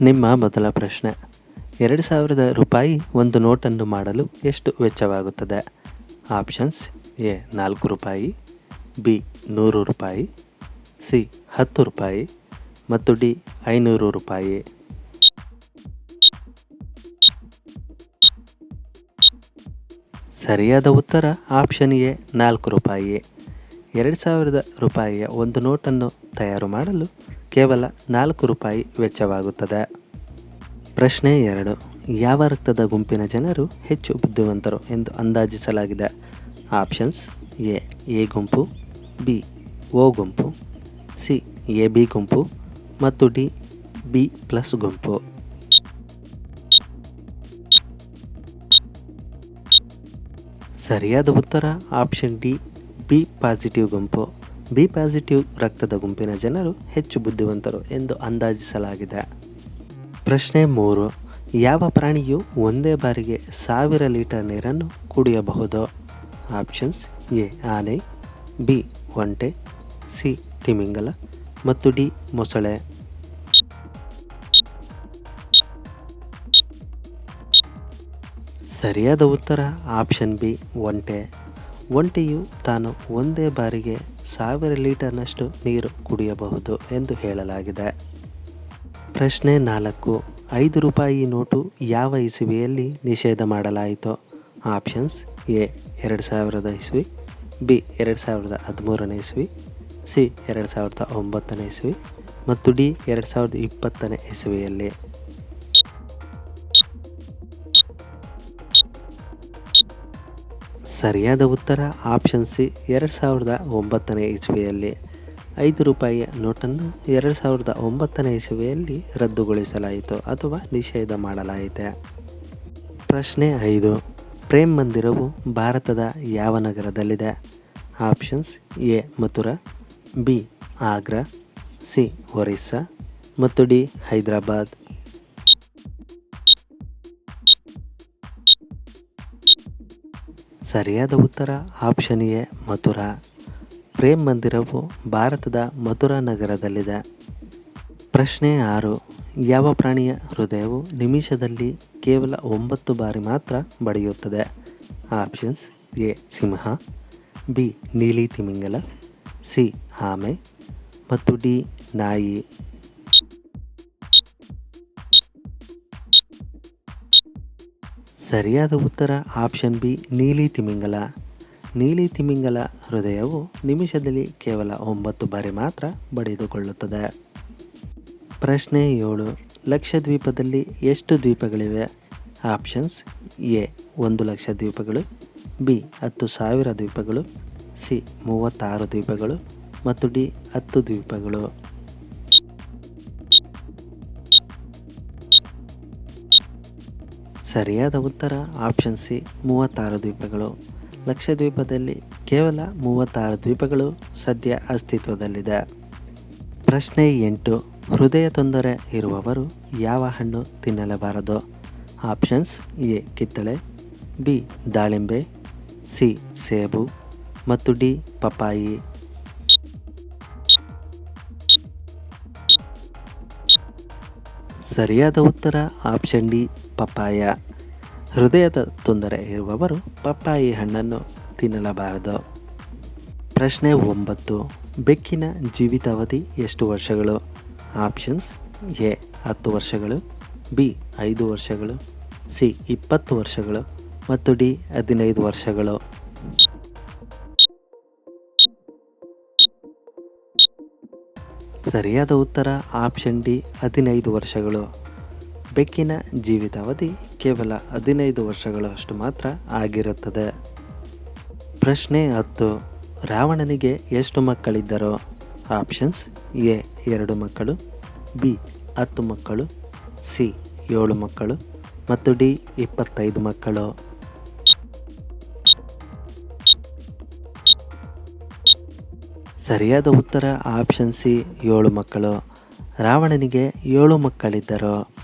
ನಿಮ್ಮ ಮೊದಲ ಪ್ರಶ್ನೆ. ಎರಡು ಸಾವಿರದ ರೂಪಾಯಿ ಒಂದು ನೋಟನ್ನು ಮಾಡಲು ಎಷ್ಟು ವೆಚ್ಚವಾಗುತ್ತದೆ? ಆಪ್ಷನ್ಸ್ ಎ, ನಾಲ್ಕು ರೂಪಾಯಿ, ಬಿ, ನೂರು ರೂಪಾಯಿ, ಸಿ, ಹತ್ತು ರೂಪಾಯಿ ಮತ್ತು ಡಿ, ಐನೂರು ರೂಪಾಯಿ. ಸರಿಯಾದ ಉತ್ತರ ಆಪ್ಷನ್ ಎ, ನಾಲ್ಕು ರೂಪಾಯಿ. ಎರಡು ಸಾವಿರದ ರೂಪಾಯಿಯ ಒಂದು ನೋಟನ್ನು ತಯಾರು ಮಾಡಲು ಕೇವಲ ನಾಲ್ಕು ರೂಪಾಯಿ ವೆಚ್ಚವಾಗುತ್ತದೆ. ಪ್ರಶ್ನೆ ಎರಡು, ಯಾವ ರಕ್ತದ ಗುಂಪಿನ ಜನರು ಹೆಚ್ಚು ಬುದ್ಧಿವಂತರು ಎಂದು ಅಂದಾಜಿಸಲಾಗಿದೆ? ಆಪ್ಷನ್ಸ್, ಎ ಎ ಗುಂಪು, ಬಿ, ಓ ಗುಂಪು, ಸಿ, ಎ, ಬಿ ಗುಂಪು ಮತ್ತು ಡಿ, ಬಿ ಪ್ಲಸ್ ಗುಂಪು. ಸರಿಯಾದ ಉತ್ತರ ಆಪ್ಷನ್ ಡಿ. ಬಿ ಪಾಸಿಟಿವ್ ಗುಂಪು. ಬಿ ಪಾಸಿಟಿವ್ ರಕ್ತದ ಗುಂಪಿನ ಜನರು ಹೆಚ್ಚು ಬುದ್ಧಿವಂತರು ಎಂದು ಅಂದಾಜಿಸಲಾಗಿದೆ. ಪ್ರಶ್ನೆ ಮೂರು. ಯಾವ ಪ್ರಾಣಿಯು ಒಂದೇ ಬಾರಿಗೆ ಸಾವಿರ ಲೀಟರ್ ನೀರನ್ನು ಕುಡಿಯಬಹುದು? ಆಪ್ಷನ್ಸ್ ಎ ಆನೆ, ಬಿ ಒಂಟೆ, ಸಿ ತಿಮಿಂಗಲ ಮತ್ತು ಡಿ ಮೊಸಳೆ. ಸರಿಯಾದ ಉತ್ತರ ಆಪ್ಷನ್ ಬಿ ಒಂಟೆ. ಒಂಟೆಯು ತಾನು ಒಂದೇ ಬಾರಿಗೆ ಸಾವಿರ ಲೀಟರ್ನಷ್ಟು ನೀರು ಕುಡಿಯಬಹುದು ಎಂದು ಹೇಳಲಾಗಿದೆ. ಪ್ರಶ್ನೆ ನಾಲ್ಕು, ಐದು ರೂಪಾಯಿ ನೋಟು ಯಾವ ಇಸುವೆಯಲ್ಲಿ ನಿಷೇಧ ಮಾಡಲಾಯಿತು? ಆಪ್ಷನ್ಸ್, ಎ, ಎರಡು ಸಾವಿರದ ಇಸ್ವಿ, ಬಿ, ಎರಡು ಸಾವಿರದ ಹದಿಮೂರನೇ ಇಸ್ವಿ, ಸಿ, ಎರಡು ಸಾವಿರದ ಒಂಬತ್ತನೇ ಇಸ್ವಿ ಮತ್ತು ಡಿ, ಎರಡು ಸಾವಿರದ ಇಪ್ಪತ್ತನೇ ಇಸುವೆಯಲ್ಲಿ. ಸರಿಯಾದ ಉತ್ತರ ಆಪ್ಷನ್ ಸಿ ಎರಡು ಸಾವಿರದ ಒಂಬತ್ತನೇ ಇಸ್ವಿಯಲ್ಲಿ. ಐದು ರೂಪಾಯಿಯ ನೋಟನ್ನು ಎರಡು ಸಾವಿರದ ಒಂಬತ್ತನೇ ಇಸವಿಯಲ್ಲಿ ರದ್ದುಗೊಳಿಸಲಾಯಿತು ಅಥವಾ ನಿಷೇಧ ಮಾಡಲಾಯಿತು. ಪ್ರಶ್ನೆ ಐದು. ಪ್ರೇಮ್ ಮಂದಿರವು ಭಾರತದ ಯಾವ ನಗರದಲ್ಲಿದೆ? Options A, Mathura, B, Agra, C, Orissa ಮತ್ತು ಡಿ, ಹೈದರಾಬಾದ್. ಸರಿಯಾದ ಉತ್ತರ, ಆಪ್ಷನ್ ಎ, ಮಥುರಾ. ಪ್ರೇಮ್ ಮಂದಿರವು ಭಾರತದ ಮಥುರಾ ನಗರದಲ್ಲಿದೆ. ಪ್ರಶ್ನೆ ಆರು, ಯಾವ ಪ್ರಾಣಿಯ ಹೃದಯವು ನಿಮಿಷದಲ್ಲಿ ಕೇವಲ ಒಂಬತ್ತು ಬಾರಿ ಮಾತ್ರ ಬಡಿಯುತ್ತದೆ? ಆಪ್ಷನ್ಸ್ ಎ, ಸಿಂಹ, ಬಿ, ನೀಲಿ ತಿಮಿಂಗಲ, ಸಿ, ಆಮೆ, ಮತ್ತು ಡಿ, ನಾಯಿ. ಸರಿಯಾದ ಉತ್ತರ ಆಪ್ಷನ್ ಬಿ, ನೀಲಿ ತಿಮಿಂಗಲ. ನೀಲಿ ತಿಮಿಂಗಲ ಹೃದಯವು ನಿಮಿಷದಲ್ಲಿ ಕೇವಲ ಒಂಬತ್ತು ಬಾರಿ ಮಾತ್ರ ಬಡಿದುಕೊಳ್ಳುತ್ತದೆ. ಪ್ರಶ್ನೆ ಏಳು ಲಕ್ಷದ್ವೀಪದಲ್ಲಿ ಎಷ್ಟು ದ್ವೀಪಗಳಿವೆ? ಆಪ್ಷನ್ಸ್ ಎ, ಒಂದು ಲಕ್ಷ ದ್ವೀಪಗಳು, ಬಿ, ಹತ್ತು ಸಾವಿರ ದ್ವೀಪಗಳು, ಸಿ, ಮೂವತ್ತಾರು ದ್ವೀಪಗಳು ಮತ್ತು ಡಿ, ಹತ್ತು ದ್ವೀಪಗಳು. ಸರಿಯಾದ ಉತ್ತರ ಆಪ್ಷನ್ ಸಿ ಮೂವತ್ತಾರು ದ್ವೀಪಗಳು. ಲಕ್ಷದ್ವೀಪದಲ್ಲಿ ಕೇವಲ ಮೂವತ್ತಾರು ದ್ವೀಪಗಳು ಸದ್ಯ ಅಸ್ತಿತ್ವದಲ್ಲಿದೆ. ಪ್ರಶ್ನೆ ಎಂಟು, ಹೃದಯ ತೊಂದರೆ ಇರುವವರು ಯಾವ ಹಣ್ಣು ತಿನ್ನಲೇಬಾರದು? ಆಪ್ಷನ್ಸ್ ಎ, ಕಿತ್ತಳೆ, ಬಿ, ದಾಳಿಂಬೆ, ಸಿ, ಸೇಬು ಮತ್ತು ಡಿ, ಪಪ್ಪಾಯಿ. ಸರಿಯಾದ ಉತ್ತರ ಆಪ್ಷನ್ ಡಿ ಪಪ್ಪಾಯ. ಹೃದಯದ ತೊಂದರೆ ಇರುವವರು ಪಪ್ಪಾಯಿ ಹಣ್ಣನ್ನು ತಿನ್ನಲಬಾರದು. ಪ್ರಶ್ನೆ ಒಂಬತ್ತು, ಬೆಕ್ಕಿನ ಜೀವಿತಾವಧಿ ಎಷ್ಟು ವರ್ಷಗಳು? ಆಪ್ಷನ್ಸ್ ಎ, ಹತ್ತು ವರ್ಷಗಳು, ಬಿ, ಐದು ವರ್ಷಗಳು, ಸಿ, ಇಪ್ಪತ್ತು ವರ್ಷಗಳು ಮತ್ತು ಡಿ, ಹದಿನೈದು ವರ್ಷಗಳು. ಸರಿಯಾದ ಉತ್ತರ ಆಪ್ಷನ್ ಡಿ, ಹದಿನೈದು ವರ್ಷಗಳು. ಬೆಕ್ಕಿನ ಜೀವಿತಾವಧಿ ಕೇವಲ ಹದಿನೈದು ವರ್ಷಗಳಷ್ಟು ಮಾತ್ರ ಆಗಿರುತ್ತದೆ. ಪ್ರಶ್ನೆ ಹತ್ತು, ರಾವಣನಿಗೆ ಎಷ್ಟು ಮಕ್ಕಳಿದ್ದರು? ಆಪ್ಷನ್ಸ್ ಎ, ಎರಡು ಮಕ್ಕಳು, ಬಿ, ಹತ್ತು ಮಕ್ಕಳು, ಸಿ, ಏಳು ಮಕ್ಕಳು ಮತ್ತು ಡಿ, ಇಪ್ಪತ್ತೈದು ಮಕ್ಕಳು. ಸರಿಯಾದ ಉತ್ತರ ಆಪ್ಷನ್ ಸಿ, ಏಳು ಮಕ್ಕಳು. ರಾವಣನಿಗೆ ಏಳು ಮಕ್ಕಳಿದ್ದರು.